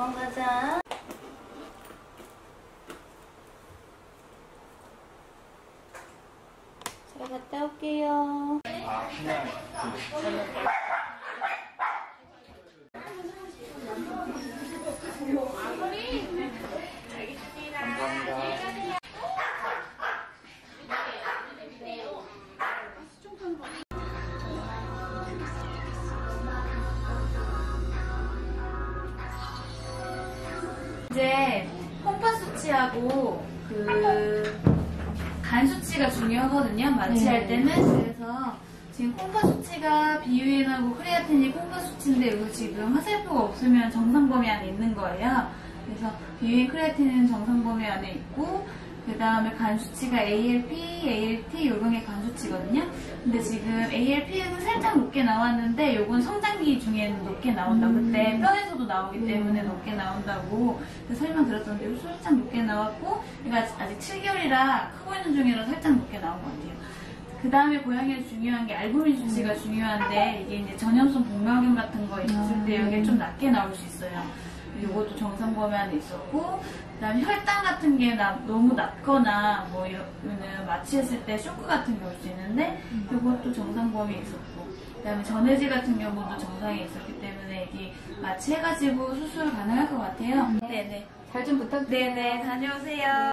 병원 가자. 잘 갔다 올게요. 이제 홈파 수치하고 그 간 수치가 중요하거든요. 마취할 때는 그래서 지금 홈파 수치가 비유인하고 크레아틴이 홈파 수치인데 이거 지금 화살표가 없으면 정상 범위 안에 있는 거예요. 그래서 비유인 크레아틴은 정상 범위 안에 있고 그 다음에 간 수치가 ALP, ALT 요런 게 간 수치거든요. 근데 지금 ALP는 살짝 높게 나왔는데 요건 성장기 중에는 높게 나온다고 그때 뼈에서도 나오기 때문에 높게 나온다고 그 설명 들었던데 요거 살짝 높게 나왔고 그러니까 아직 7개월이라 크고 있는 중이라 살짝 높게 나온 것 같아요. 그 다음에 고양이에 중요한 게 알부민 수치가 중요한데 이게 이제 전염성 복막염 같은 거 있을 때 여기 좀 낮게 나올 수 있어요. 이것도 정상 범위 안에 있었고 그다음에 혈당 같은 게 나- 너무 낮거나 뭐 이러면은 마취했을 때 쇼크 같은 게 올 수 있는데 이것도 정상 범위 에 있었고 그다음에 전해질 같은 경우도 정상에 있었기 때문에 이게 마취해가지고 수술 가능할 것 같아요. 네네. 잘 좀 부탁드려요. 네네 다녀오세요.